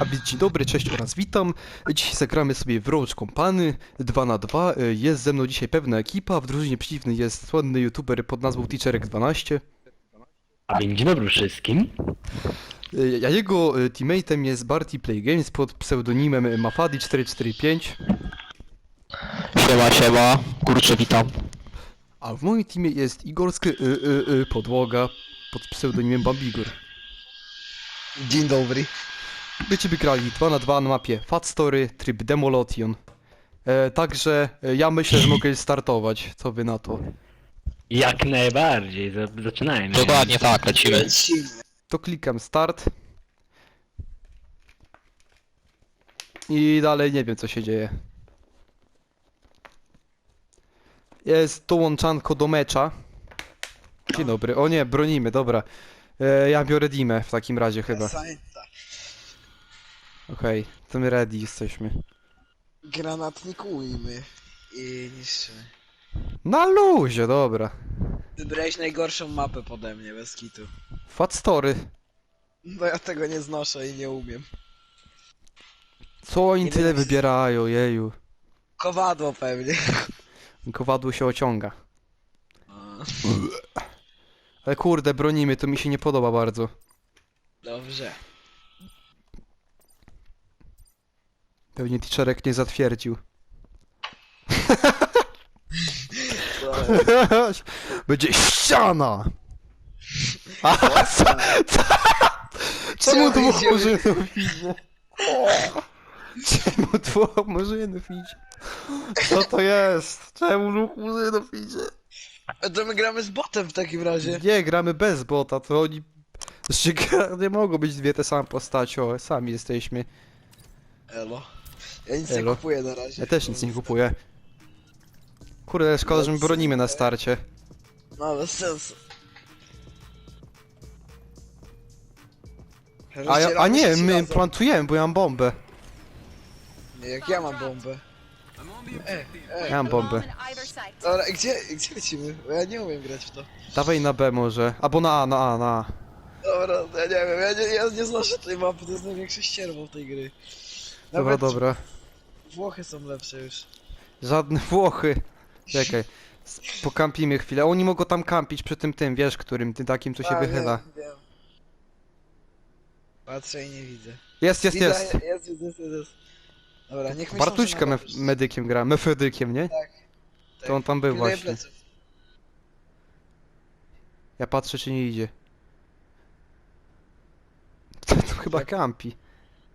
A więc dzień dobry, cześć oraz witam. Dzisiaj zagramy sobie w Roach Company 2 na 2 Jest ze mną dzisiaj pewna ekipa. W drużynie przeciwnej jest słynny youtuber pod nazwą Teacherek12. A więc dzień dobry wszystkim. A jego y, teammateem jest Barty Play Games pod pseudonimem Mafadi445. Siema, siema, kurczę, witam. A w moim teamie jest Igorski y, y, y, Podłoga pod pseudonimem Bambigor. Dzień dobry. Będziemy grali 2 na 2 na mapie Fat Story, tryb Demolotion. E, także e, ja myślę, że mogę startować. Co wy na to? Jak najbardziej, za- zaczynajmy. Dokładnie tak, lecimy. To klikam start. I dalej nie wiem co się dzieje. Jest dołączanko do mecza. Dzień dobry. O nie, bronimy, dobra. E, ja biorę Dimę w takim razie chyba. Okej, to my ready jesteśmy. Granatnikujmy i niszczymy. Na luzie, dobra. Wybrałeś najgorszą mapę pode mnie, bez kitu. Fat Story. No ja tego nie znoszę i nie umiem. Co oni Nie tyle wiem, wybierają, jeju. Kowadło pewnie. Kowadło się ociąga. Ale kurde, bronimy, to mi się nie podoba bardzo. Dobrze. Pewnie teacherek nie zatwierdził. Będzie ściana! A, co? co? Czemu dwóch murzynów idzie? Czemu dwóch murzynów idzie? Co to jest? Czemu dwóch murzynów idzie? To my gramy z botem w takim razie. Nie, gramy bez bota, to oni... Znaczy, nie mogą być dwie te same postacie, o, sami jesteśmy. Elo. Ja nic Elo. nie kupuję na razie. Ja też nic nie kupuję. Kurde, szkoda, że my bronimy na starcie. No bez sensu. A, ja, a nie, się my razem. plantujemy, bo ja mam bombę. Nie, jak ja mam bombę. E, e. Ja mam bombę. Dobra, gdzie, gdzie lecimy? Bo ja nie umiem grać w to. Dawaj na B może. Albo na A, na A, na A. Dobra, ja nie wiem, ja nie, ja nie znoszę tej mapy, to jest największe ścierwo tej gry. Dobra, Nawet dobra. Włochy są lepsze już. Żadne Włochy. Czekaj. S- Pokampimy chwilę. Oni mogą tam kampić przy tym tym, wiesz, którym, tym takim, co się A, wychyla. Wiem, wiem. Patrzę i nie widzę. Jest, jest, Widzę, jest. Jest, jest, jest. Dobra, niech myślą, Bartuśka że na me medykiem gra, mefedykiem, nie? Tak. To on tam był Pilnuję właśnie. pleców. Ja patrzę, czy nie idzie. To, to chyba Tak. kampi.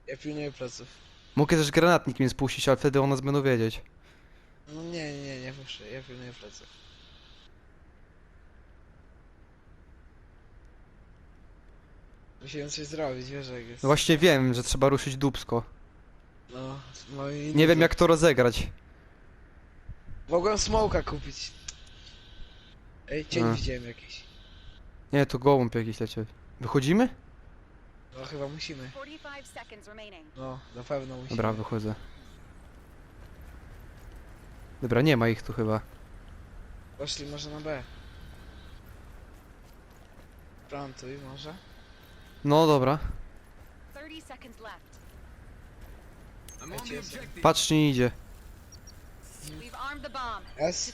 Ja pilnuję pleców. Mogę też granatnik mi spuścić, ale wtedy o nas będą wiedzieć. No nie, nie, nie, muszę, ja pilnuję pleców. Musimy coś zrobić, wiesz jak jest. No właśnie wiem, że trzeba ruszyć dubsko. No, moi Nie wiem jak to rozegrać. Mogłem smoka kupić. Ej, cień A. widziałem jakiś. Nie, to gołąb jakiś leciał. Wychodzimy? No chyba musimy. 45 seconds remaining. No, na pewno musimy. Dobra, wychodzę. Dobra, nie ma ich tu chyba. Poszli może na B. Plantuj może. No dobra. 30 seconds left. Leci jest. Patrz, nie idzie. S.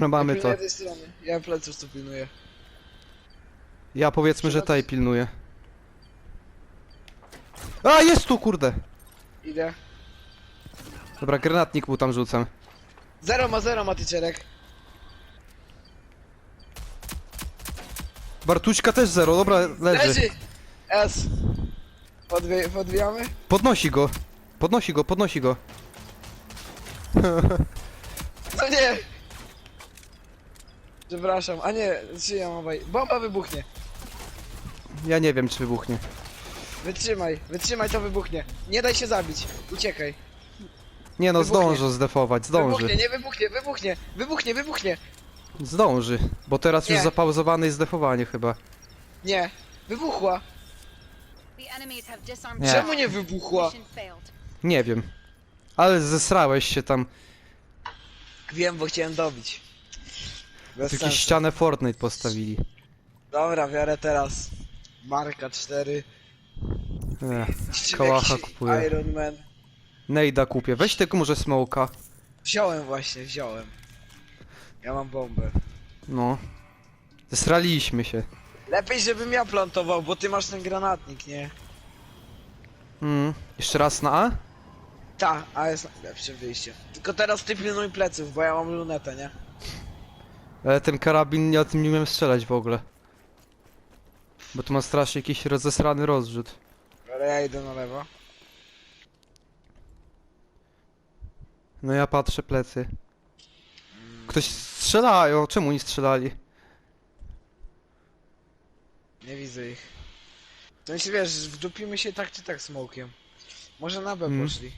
No mamy ja to. pilnuję tej strony. Ja pleców tu pilnuję. Ja powiedzmy, że tej pilnuję. A, jest tu, kurde! Idę. Dobra, granatnik mu tam rzucam. Zero ma zero ma. Bartuśka też zero, dobra, leży. Leży! S. Podwijamy? Podnosi go. Podnosi go, podnosi go. No nie! Przepraszam, a nie, czy ja mam baj... Bomba wybuchnie. Ja nie wiem, czy wybuchnie. Wytrzymaj, wytrzymaj to wybuchnie. Nie daj się zabić. Uciekaj. Nie no, Wybuchnie. zdąży zdefować, Wybuchnie, zdąży. nie wybuchnie, wybuchnie, wybuchnie, wybuchnie. Zdąży. Bo teraz już Nie. zapauzowane jest zdefowanie chyba. Nie, wybuchła. The enemies have disarmed Nie. Czemu nie wybuchła? Mission failed. Nie wiem. Ale zesrałeś się tam. Wiem, bo chciałem dobić. Bez jakieś sensu. ścianę Fortnite postawili. Dobra, biorę teraz. Marka 4. Ech, Kałacha jakiś kupuję. Iron Man. Nejda kupię. Weź tego może smoka. Wziąłem właśnie, wziąłem. Ja mam bombę. No. Zesraliśmy się. Lepiej, żebym ja plantował, bo ty masz ten granatnik, nie? Mm. Jeszcze raz na A? Ta, a jest lepsze wyjście. Tylko teraz ty pilnuj pleców, bo ja mam lunetę, nie? Ale ten karabin, ja tym nie umiem strzelać w ogóle. Bo tu ma strasznie jakiś rozesrany rozrzut. Ale ja idę na lewo. No ja patrzę plecy. Ktoś strzelają, czemu nie strzelali? Nie widzę ich. To myślę, wiesz, wdupimy się tak czy tak smokiem. Może na B Mm. poszli.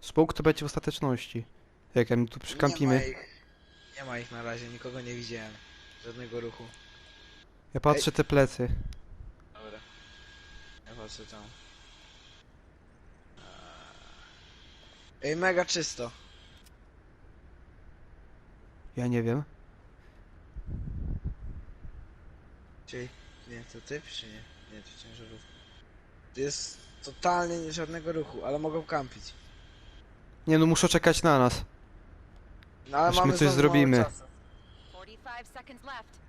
Smoke to będzie w ostateczności. Jak ja my tu Nie ma przykampimy. ich. Nie ma ich na razie, nikogo nie widziałem. Żadnego ruchu. Ja patrzę te plecy. Dobra. Ja patrzę tam. Ej, mega czysto. Ja nie wiem. Czyli, nie, to typ czy nie? Nie, to ciężarówka. Tu jest totalnie nie- żadnego ruchu, ale mogą kampić. Nie no, muszą czekać na nas. No ale Aż my mamy coś znowu mało zrobimy. czasu. 45 seconds left.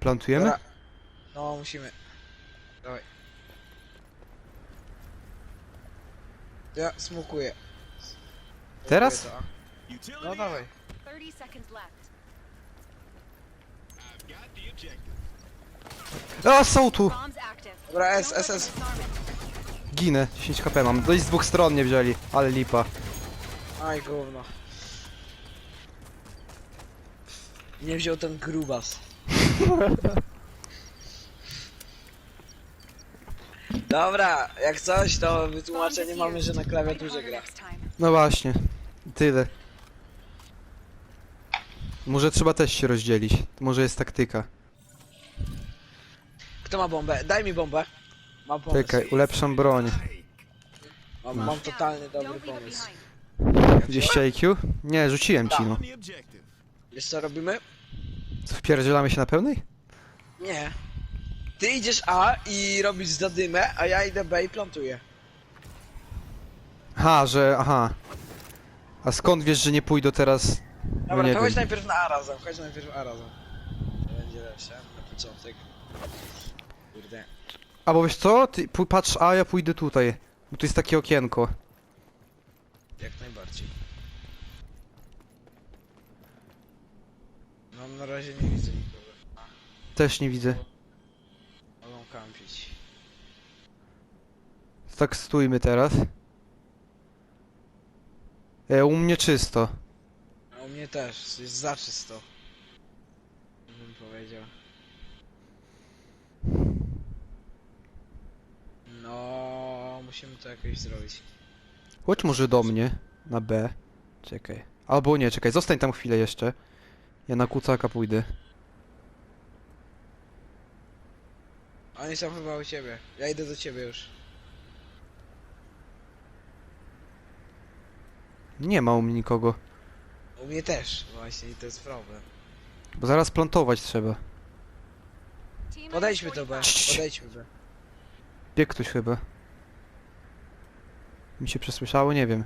Plantujemy? Dobra. No, musimy. Dawaj. Ja smukuję. Smukuję Teraz? to. No dawaj. 30 seconds left. A, są tu! Bombs active. Dobra, S, S. Ginę, 10 HP mam. No i z dwóch stron nie wzięli, ale lipa. Aj, gówno. Nie wziął ten grubas. Dobra, jak coś, to wytłumaczenie mamy, że na klawiaturze gra. No właśnie. Tyle. Może trzeba też się rozdzielić. Może jest taktyka. Kto ma bombę? Daj mi bombę. Mam pomysł. Czekaj, ulepszam broń. Mam, mam totalny dobry pomysł. 200 IQ? Nie, rzuciłem ci no. Wiesz co robimy? Co, wpierdzielamy się na pełnej? Nie. Ty idziesz A i robisz zadymę, a ja idę B i plantuję. Aha, że, aha. A skąd wiesz, że nie pójdę teraz? No Dobra, nie to chodź wiem. najpierw na A razem, chodź najpierw A razem. To będzie lepsze na początek. Kurde. Albo wiesz co? Ty patrz, a ja pójdę tutaj. Bo tu jest takie okienko. Jak najbardziej. No na razie nie widzę nikogo. Też nie widzę. Mogą kampić. Tak stójmy teraz. E, u mnie czysto. A u mnie też, jest za czysto. Bym powiedział. No, musimy to jakoś zrobić. Chodź może do mnie. Na B. Czekaj. Albo nie, czekaj, zostań tam chwilę jeszcze. Ja na kucaka pójdę. Oni są chyba u ciebie. Ja idę do ciebie już. Nie ma u mnie nikogo. U mnie też, właśnie, i to jest problem. Bo zaraz plantować trzeba. Podejdźmy do B, 45. podejdźmy B. Biegł ktoś chyba. Mi się przesłyszało, nie wiem.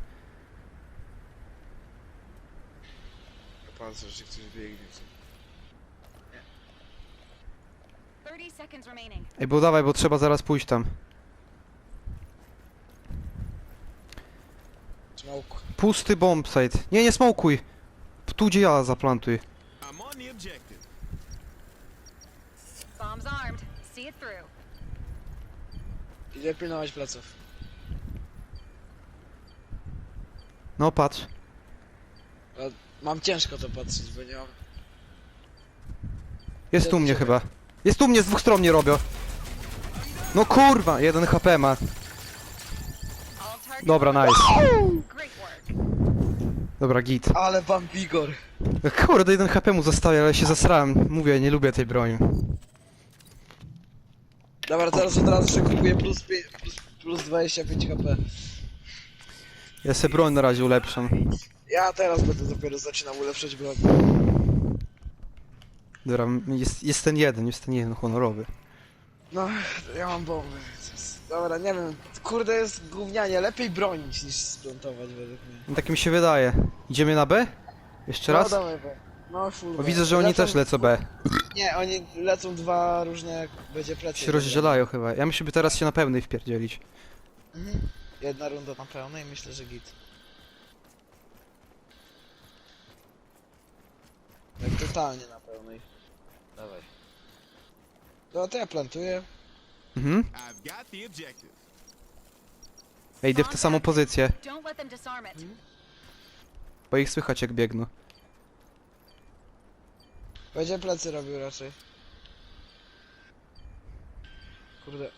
Patrzę, że ktoś biegnie. 30 seconds remaining. Ej, bo dawaj, bo trzeba zaraz pójść tam. Smoke. Pusty bombsite. Nie, nie smokuj. Tu gdzie ja zaplantuj. Bombs armed. See it through. Idę pilnować pleców. No patrz. Mam ciężko to patrzeć, bo nie mam... Jest tu mnie chyba. Jest tu mnie, z dwóch stron mnie robią. No kurwa, jeden HP ma. Dobra, nice. Dobra, git. Ale mam bigor. Kurde, jeden HP mu zostaje, ale się zasrałem. Mówię, nie lubię tej broni. Dobra, teraz od razu kupuję plus, pi- plus, plus 25 HP. Ja sobie broń na razie ulepszam. Ja teraz będę dopiero zaczynał ulepszać broń. Dobra, jest, jest ten jeden, jest ten jeden honorowy. No, ja mam bomby. Dobra, nie wiem. Kurde, jest gównianie. Lepiej bronić niż splantować według mnie. No, tak mi się wydaje. Idziemy na B? Jeszcze raz? No, dawaj, bo. No, full Bo B. widzę, że oni Lecą- też lecą B. Nie, oni lecą dwa różne, jak będzie plecy. Się rozdzielają chyba. Ja myślę, by teraz się na pełnej wpierdzielić. Mhm. Jedna runda na pełnej, myślę, że git. Tak totalnie na pełnej. Dawaj. No to ja plantuję. Mhm. I've got the objective. Ja idę w tę samą pozycję, Don't let them disarm it. bo ich słychać jak biegną. Będzie plecy robił raczej. Kurde.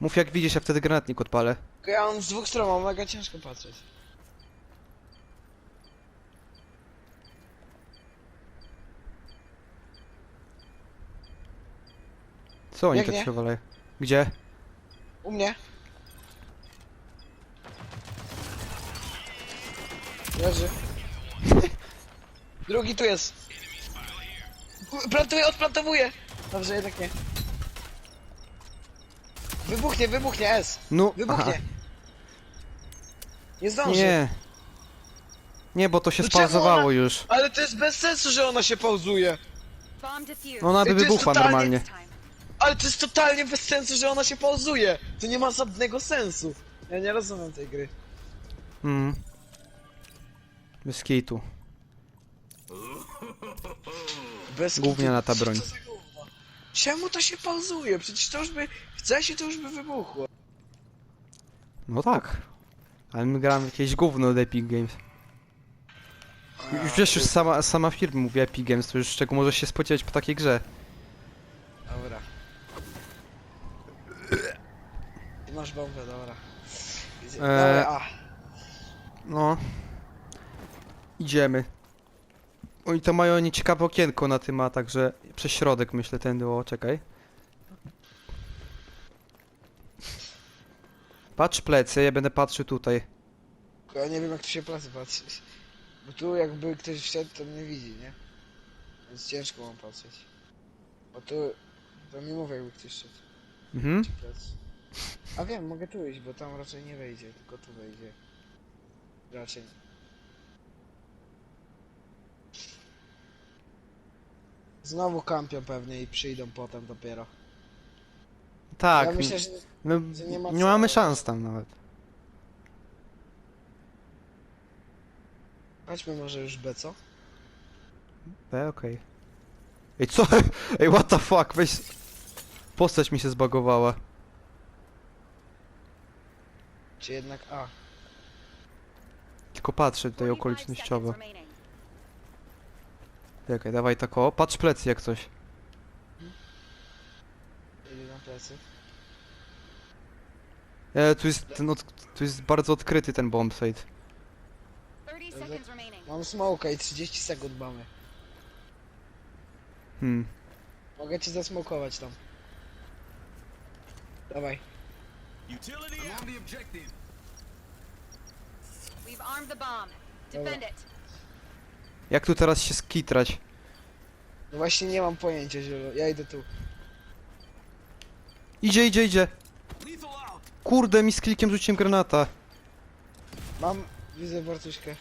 Mów jak widzisz, ja wtedy granatnik odpalę. Tylko Ja mam z dwóch stron, mam mega ciężko patrzeć. Co oni Biegnie. tak się walają? Gdzie? U mnie. Leży. Drugi tu jest. Plantuję, odplantowuję. Dobrze, jednak nie. Wybuchnie, wybuchnie, S. No, Wybuchnie. aha. Nie zdąży. Nie. Nie, bo to się No czemu spauzowało ona- już. Ale to jest bez sensu, że ona się pauzuje. Bomb defused. No ona by Ej, to jest wybuchła totalnie- normalnie. Time. Ale to jest totalnie bez sensu, że ona się pauzuje. To nie ma żadnego sensu. Ja nie rozumiem tej gry. Mm. Bez kitu. Bez Gówniana ta broń. Co za gówno? Czemu to się pauzuje? Przecież to już by... Chce się, to już by wybuchło. No tak. Ale my gramy w jakieś gówno od Epic Games. Już wiesz, już sama, sama firma mówi Epic Games, to już czego możesz się spodziewać po takiej grze. Dobra. Ty masz bombę, dobra. Eee. Dobra, a. No. Idziemy. Oni to mają nieciekawe okienko na tym, a także przez środek myślę ten o, czekaj. Patrz plecy, ja będę patrzył tutaj. Ja nie wiem jak tu się plecy patrzeć. Bo tu jakby ktoś wszedł, to mnie widzi, nie? Więc ciężko mam patrzeć. Bo tu... To mi mówię jakby ktoś szedł. Mhm. Czy plecy. A wiem, mogę tu iść, bo tam raczej nie wejdzie, tylko tu wejdzie. Raczej. Znowu kampią pewnie i przyjdą potem dopiero. Tak, ja myślę, że my że nie ma co- mamy szans tam nawet. chodźmy może już B, co? E, okej. Ej, co? Ej, what the fuck, weź... Postać mi się zbagowała. Czy jednak A? Tylko patrzę tutaj 45 okolicznościowo. Czekaj, dawaj tak o, patrz plecy jak coś. Idę na plecy. E, tu jest ten od... tu jest bardzo odkryty ten bombsite. 30 seconds remaining. Mam smoka i 30 sekund mamy. Hmm. Mogę cię zasmokować tam. Dawaj. Utility on the objective. We've armed the bomb. Defend it. Jak tu teraz się skitrać? No właśnie nie mam pojęcia, zielo. Ja idę tu. Idzie, idzie, idzie! Lethal out. Kurde, mi z klikiem rzuciłem granata. Mam... Widzę Bartuśkę.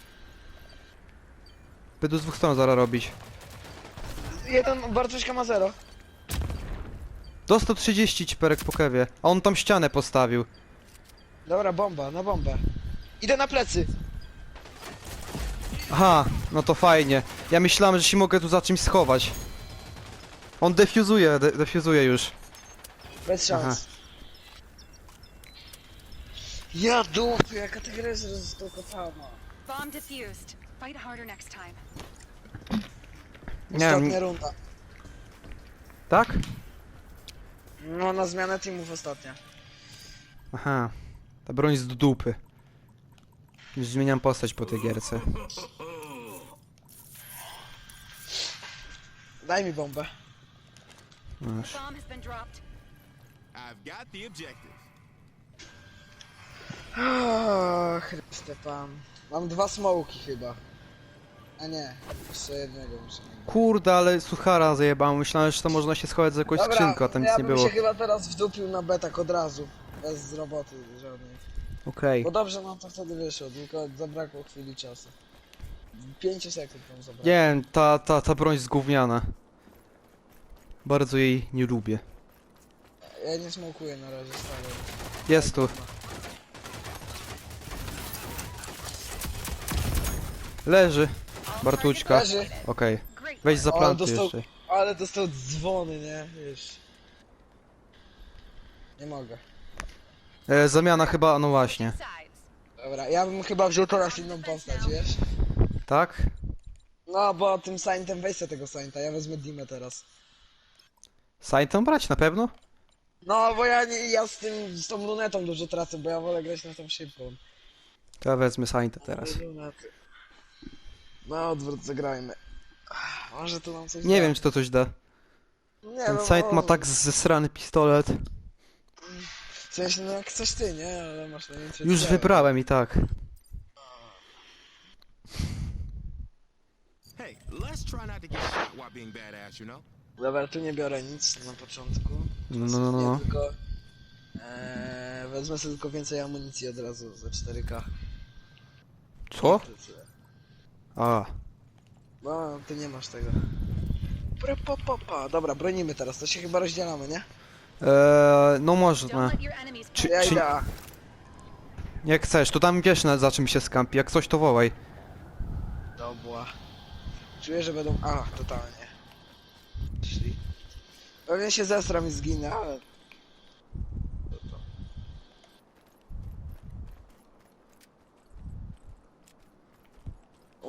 Będę z dwóch stron zaraz robić. Jeden... Bartuśka ma zero. Dostał 30 ciperek po kewie, a on tam ścianę postawił. Dobra, bomba, na bombę. Idę na plecy. Aha, no to fajnie. Ja myślałem, że się mogę tu za czymś schować. On defuzuje, de defuzuje już. Bez szans. Aha. Ja dupy, jaka ta gra jest rozstokowała. Bomb defused. Fight harder next time. Nie Ostatnia wiem, runda. tak? No, na zmianę teamów ostatnia. Aha. Ta broń jest do dupy. Już zmieniam postać po tej gierce. Daj mi bombę. Masz. Bomb has been dropped. I've got the objective. O, Chryste pan. Mam dwa smoki chyba. A nie, jeszcze jednego muszę mieć. Kurde, ale suchara zajebałem. Myślałem, że to można się schować za jakąś Dobra, skrzynkę, a tam ja nic nie bym było. się chyba teraz wdupił na betak od razu. Bez roboty żadnej. Okej. Bo dobrze nam to wtedy wyszło, tylko zabrakło chwili czasu. 5 sekund tam zabrakło. Nie wiem, ta, ta, ta broń jest gówniana. Bardzo jej nie lubię. Ja nie smokuję na razie stale. Jest tu. Leży. Bartućka. Leży, Okej. Weź za planty dostał- jeszcze. ale dostał dzwony, nie? Wiesz. Nie mogę. E, zamiana chyba, no właśnie. Dobra, ja bym chyba wziął teraz inną postać, wiesz? Tak? No, bo tym Saintem weź sobie tego Sainta, ja wezmę Dimę teraz. Saintą brać na pewno? No, bo ja, nie, ja z tym, z tą lunetą dużo tracę, bo ja wolę grać na tą szybką. To ja wezmę Saintę teraz. Na odwrót zagrajmy. Ach, Może to nam coś Nie da. wiem, czy to coś da. Nie, Ten no, Saint ma może. tak zesrany pistolet. W sensie, no jak coś ty, nie? Ale masz na nim Już wybrałem i tak. Hey, let's try not to get shot while being badass, you know? Dobra, tu nie biorę nic na początku. No, no, no, no. Nie, tylko... Eee, wezmę sobie tylko więcej amunicji od razu za 4K. Co? A. No, ty nie masz tego. Pra, pa, pa, pa. Dobra, bronimy teraz, to się chyba rozdzielamy, nie? Eee, no Don't można. let your enemies Czy- Ja czy- idę A. Jak chcesz, to tam wiesz na, za czym się skampi. Jak coś to wołaj. Dobra. Czuję, że będą... A, totalnie. Szli. Pewnie się zesram i zginę, ale...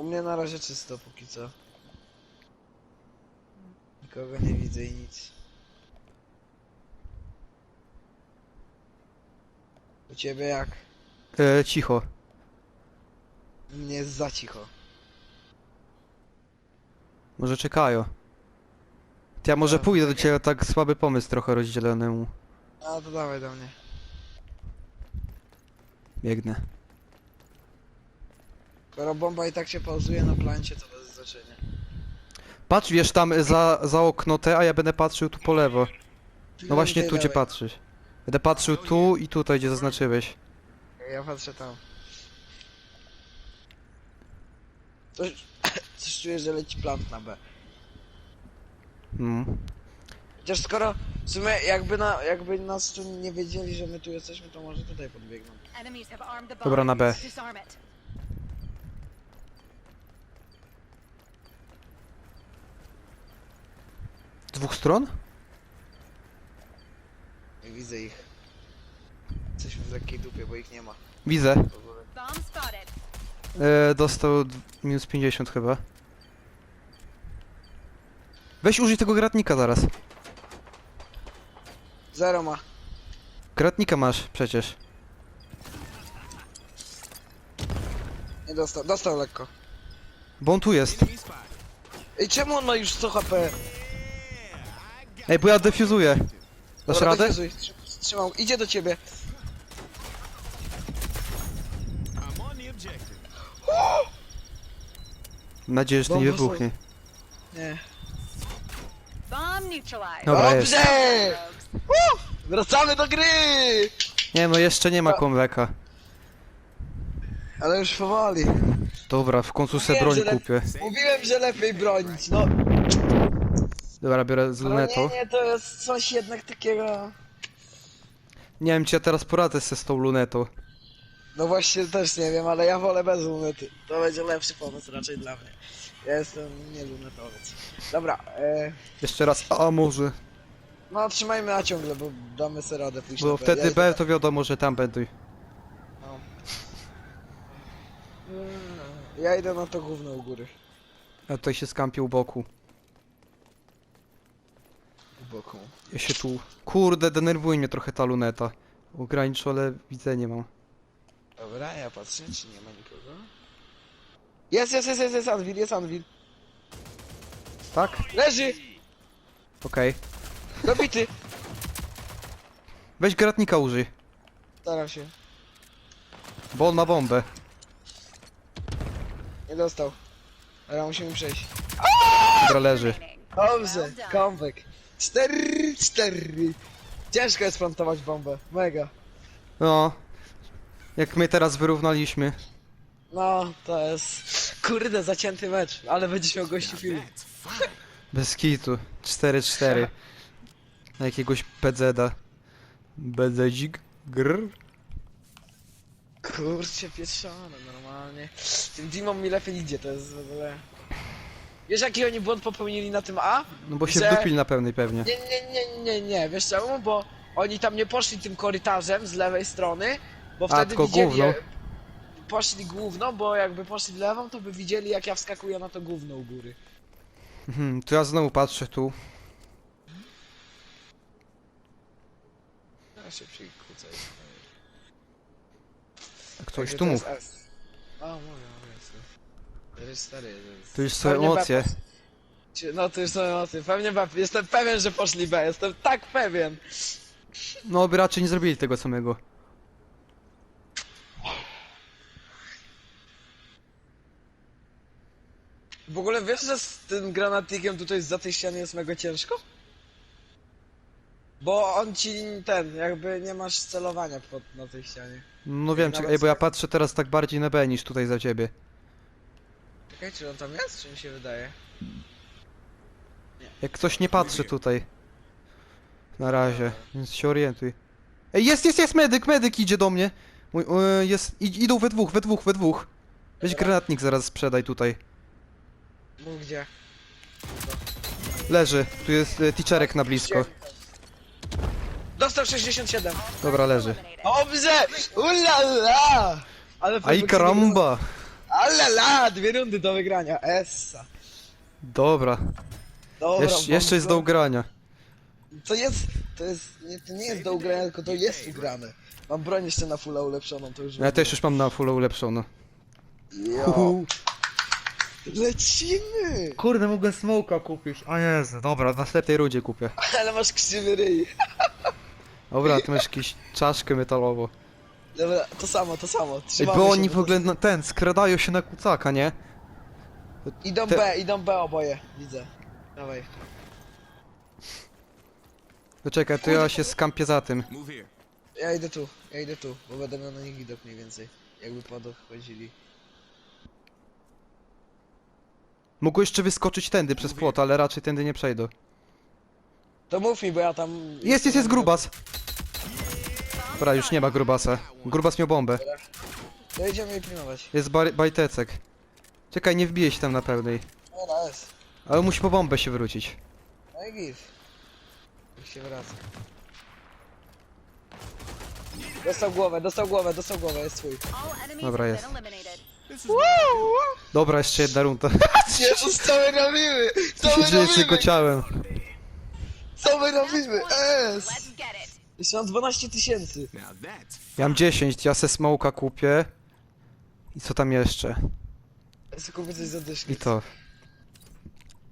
U mnie na razie czysto póki co. Nikogo nie widzę i nic. U ciebie jak? Eee, cicho. U mnie jest za cicho. Może czekają. Ty, ja może No, pójdę do czekaj. ciebie, tak słaby pomysł trochę rozdzielonemu. A to dawaj do mnie. Biegnę. Skoro bomba i tak się pauzuje na plancie, to bez znaczenia. Patrz, wiesz, tam za, za okno te, a ja będę patrzył tu po lewo. No właśnie tu, gdzie patrzysz. Będę patrzył tu i tutaj, gdzie zaznaczyłeś. Ja patrzę tam. Coś, coś czuję, że leci plant na B. Mm. Chociaż skoro w sumie jakby, na, jakby nas tu nie wiedzieli, że my tu jesteśmy, to może tutaj podbiegną. Dobra, na B. Disarm it. Z dwóch stron? Nie widzę ich. Jesteśmy w lekkiej dupie, bo ich nie ma. Widzę. w ogóle. Bomb spotted. E, dostał d- minus 50 chyba. Weź użyj tego gratnika zaraz. Zero ma. Gratnika masz przecież. Nie dostał. Dostał lekko. Bo on tu jest. Ej, czemu on ma już 100 HP? Ej, bo ja defuzuję. Dasz Dobra, radę? defuzuj. Trzy- Trzymał. Idzie do ciebie. Mam nadzieję, że to nie Bomba wybuchnie. Nie. Bomb neutralized. Dobra, jest. Dobrze! Wracamy do gry! Nie no, jeszcze nie ma komleka. Ale już powoli. Dobra, w końcu se Wiem, broń że le- kupię. Mówiłem, że lepiej bronić, no. Dobra, biorę z lunetą. Bronienie to jest coś jednak takiego... Nie wiem, czy ja teraz poradzę se z tą lunetą. No właśnie też nie wiem, ale ja wolę bez lunety. To będzie lepszy pomysł raczej dla mnie. Ja jestem nie lunetowiec. Dobra, e, Jeszcze raz, a może. no trzymajmy A ciągle, bo damy sobie radę pójść Bo na wtedy ja B idę- to wiadomo, że tam będą. No. Ja idę na to gówno u góry. A tutaj się skampił. U boku. Ja się tu... Kurde, denerwuje mnie trochę ta luneta. Ograniczone widzenie mam. Dobra, ja patrzę, czy nie ma nikogo. Jest, jest, jest, jest, jest Anvil, jest Anvil. Tak? Leży! Okej. Dobity! Weź gratnika użyj, Staram się. bo on ma bombę. Nie dostał. Ale musimy przejść. Dobra, leży. Dobrze, comeback. 4, 4. Ciężko jest plantować bombę. Mega. No. Jak my teraz wyrównaliśmy. No, to jest... Kurde, zacięty mecz. Ale będziesz miał gości film. Bez kitu. 4-4. Na jakiegoś PZ-a. Bedzik. Grr. Kurczę, pieszone, normalnie. Tym Dimom mi lepiej idzie, to jest w ogóle... Wiesz jaki oni błąd popełnili na tym A? No bo się Że- wdupili na pełnej pewnie. Nie, nie, nie, nie, nie, wiesz czemu? Bo oni tam nie poszli tym korytarzem z lewej strony, bo A, wtedy tylko widzieli... gówno. Poszli główną, bo jakby poszli lewą, to by widzieli jak ja wskakuję na to gówno u góry. Mhm, to ja znowu patrzę tu. Ja się przykłócę. Ktoś tu to mów. jest S. A, mówię, mówię. To jest stary. To, już są Pewnie emocje. No to już są emocje. Pewnie B. Jestem pewien, że poszli B. Jestem tak pewien. No by raczej nie zrobili tego samego. W ogóle wiesz, że z tym granatnikiem tutaj za tej ściany jest mega ciężko? Bo on ci ten, jakby nie masz celowania pod, na tej ścianie. No wiem, czekaj, bo ja patrzę teraz tak bardziej na B niż tutaj za ciebie. Czekaj, czy on tam jest, czy mi się wydaje? Jak ktoś nie patrzy tutaj. Na razie, więc się orientuj. Ej, jest, jest, jest medyk, medyk idzie do mnie. Mój, e, jest, id- idą we dwóch, we dwóch, we dwóch. Weź granatnik zaraz sprzedaj tutaj. Mów gdzie. Leży, tu jest e, teacherek na blisko. Dostał 67. Dobra, leży. Dobrze! Ulala! Ale Aj perfekcyjnie karamba! Ale la, dwie rundy do wygrania. Essa. Dobra, Dobra, Jesz, mam jeszcze jest do ugrania. To jest, to jest, nie, to nie jest do ugrania, tylko to jest ugrane. Mam broń jeszcze na fulla ulepszoną, to już Ja też już mam na full ulepszono. Jo. Lecimy! Kurde, mogę smoka kupić. A Jezu, dobra, w następnej rundzie kupię. Ale masz krzywy ryj. Dobra, ty masz jakąś czaszkę metalową. Dobra, to samo, to samo. Ej, Trzymamy bo się, oni w ogóle na, ten, skradają się na kucaka, nie? Idą te- B, idą B oboje, widzę. Dawaj. To czekaj, to ja się skampię za tym. Move here. Ja idę tu, ja idę tu, bo będę miał na nich widok mniej więcej. Jakby podchodzili. Mogą jeszcze wyskoczyć tędy przez płot, ale raczej tędy nie przejdą. To mów mi, bo ja tam... Jest, jest, jest grubas! Dobra, już nie ma grubasa. Grubas miał bombę. To idziemy jej pilnować. Jest bar- bajtecek. Czekaj, nie wbije się tam na pełnej. Dobra, jest. Ale musi po bombę się wrócić. No i git. Niech się wraca. Dostał głowę, dostał głowę, dostał głowę, jest twój. Dobra, jest. Dobra, jeszcze jedna runda. Jezus, co my robimy? Co Co się my dzieje jego robimy? ciałem? Co my robimy? Es! Jeszcze mam 12 tysięcy. now that's Ja mam 10, ja se smoka kupię. I co tam jeszcze? Ja sobie kupię coś za dyszkę. I to.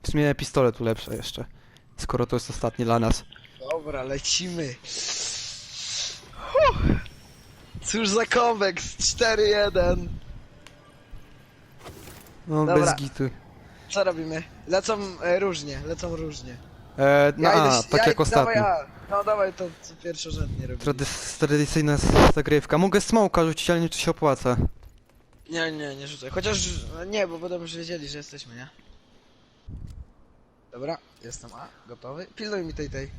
Zmienię pistolet ulepszę jeszcze. Skoro to jest ostatni dla nas. Dobra, lecimy. Huh. Cóż za z 4-1. No Dobra. bez gitu. Co robimy? Lecą e, różnie, lecą różnie. E, no Ja a, idę- tak ja, jak Dawaj, ostatnio. ja. No dawaj, to co pierwszorzędnie robimy. Trady- tradycyjna s- zagrywka. Mogę smoka rzucić, ale nie wiem, czy się opłaca. Nie, nie, nie rzucaj. Chociaż no nie, bo będą już wiedzieli, że jesteśmy, nie? Dobra, jestem A, gotowy. Pilnuj mi tej tej.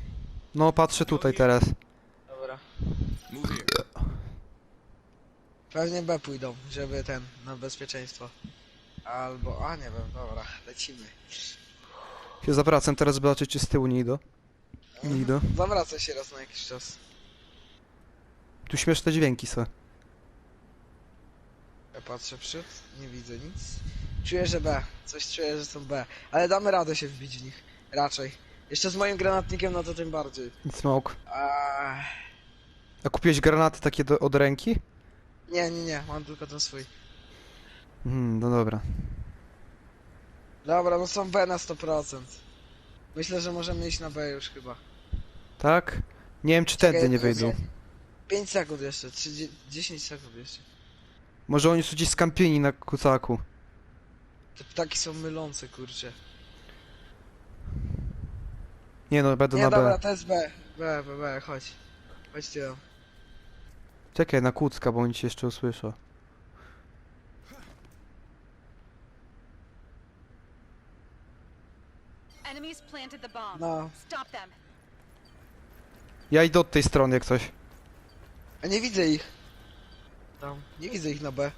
No patrzę tutaj teraz. Dobra. here. Pewnie B pójdą, żeby ten, na bezpieczeństwo. Albo, a nie wiem, dobra, lecimy. Się zawracam teraz, zobaczyć czy z tyłu nie idą. Nie idą. Zawracaj się raz na jakiś czas. Tu śmieszne dźwięki są. Ja patrzę przód, nie widzę nic. Czuję, że B. Coś czuję, że są B. Ale damy radę się wbić w nich. Raczej. Jeszcze z moim granatnikiem, no to tym bardziej. Smoke. A... A kupiłeś granaty takie do, od ręki? Nie, nie, nie, mam tylko ten swój. Hmm, no dobra. Dobra, no są B na 100%. Myślę, że możemy iść na B już chyba. Tak? Nie wiem czy tędy nie wyjdą. 5 sekund jeszcze, 30, 10 sekund jeszcze. Może oni są gdzieś skampieni na kucaku. Te ptaki są mylące, kurczę. Nie no, będę Nie, na dobra, B. to jest B. B, B, B, chodź. Chodźcie tam. Czekaj na kucka, bo oni cię jeszcze usłyszą. Enemies planted the bomb. No. Stop them. Ja idę od tej strony jak coś. A nie widzę ich. Tam. Nie widzę ich na B.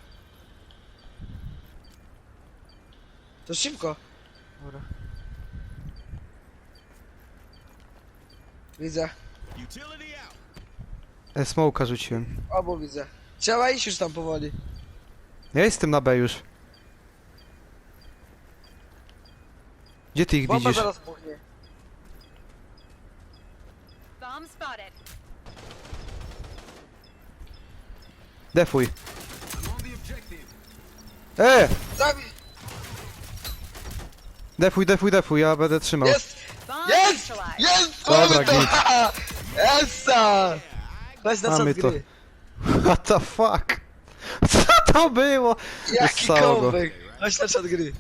To szybko. Dobra. Widzę. E, smoka rzuciłem. Obo widzę. Trzeba iść już tam powoli. Ja jestem na B już. Gdzie ty ich Bomba widzisz? zaraz puchnie. Bomb spotted. Defuj. E! Zabij! Defuj, defuj, defuj, ja będę trzymał. Jest! Bomb Jest! neutralized. Jest! Dobra, Mamy to! git. Essa! Chodź na Mamy to. gry. What the fuck? Co to było? Jaki kombek! Chodź na czat gry.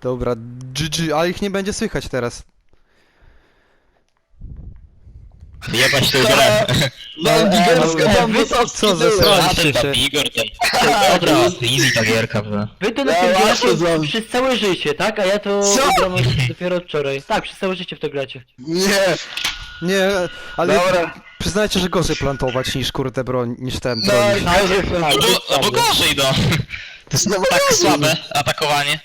Dobra, GG, ale ich nie będzie słychać teraz. Jebać tę grę. No, e, gigerska no, tam wy- wysocki co były. sra- A się. tam Igor ten. Dobra, easy ta gierka, bro. Wy to na Ja tym właśnie gracie znam. przez całe życie, tak? A ja to Co? gram dopiero od wczoraj. Tak, przez całe życie w to gracie. Nie, Nie, ale dobra. przyznajcie, że gorzej plantować niż kurde broń, niż ten No, broń. no, No bo, no bo gorzej no. To jest No tak gorzej. słabe atakowanie.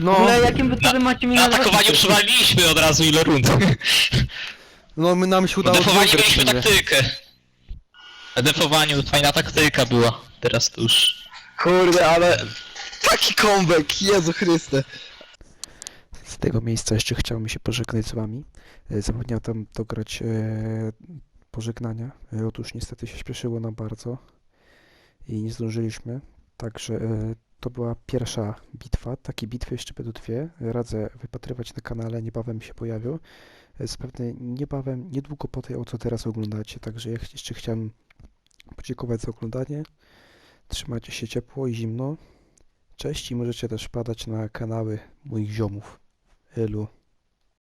No, Ale jakim wy wtedy macie mi Na na atakowaniu przewaliliśmy od razu ile rund. no my nam się udało defowaniu wygrać mieliśmy taktykę. Defowaniu fajna taktyka była. Teraz to już... Kurde, ale... Taki kombek, Jezu Chryste. Z tego miejsca jeszcze chciałbym się pożegnać z wami. E, Zapomniałem tam dograć e, pożegnania. E, otóż niestety się śpieszyło nam bardzo i nie zdążyliśmy. Także e, to była pierwsza bitwa. Takie bitwy jeszcze będą dwie. Radzę wypatrywać na kanale, niebawem się pojawią. Zapewne niebawem, niedługo po tej, o co teraz oglądacie. Także ja jeszcze chciałem podziękować za oglądanie. Trzymajcie się ciepło i zimno. Cześć i możecie też padać na kanały moich ziomów. Elu.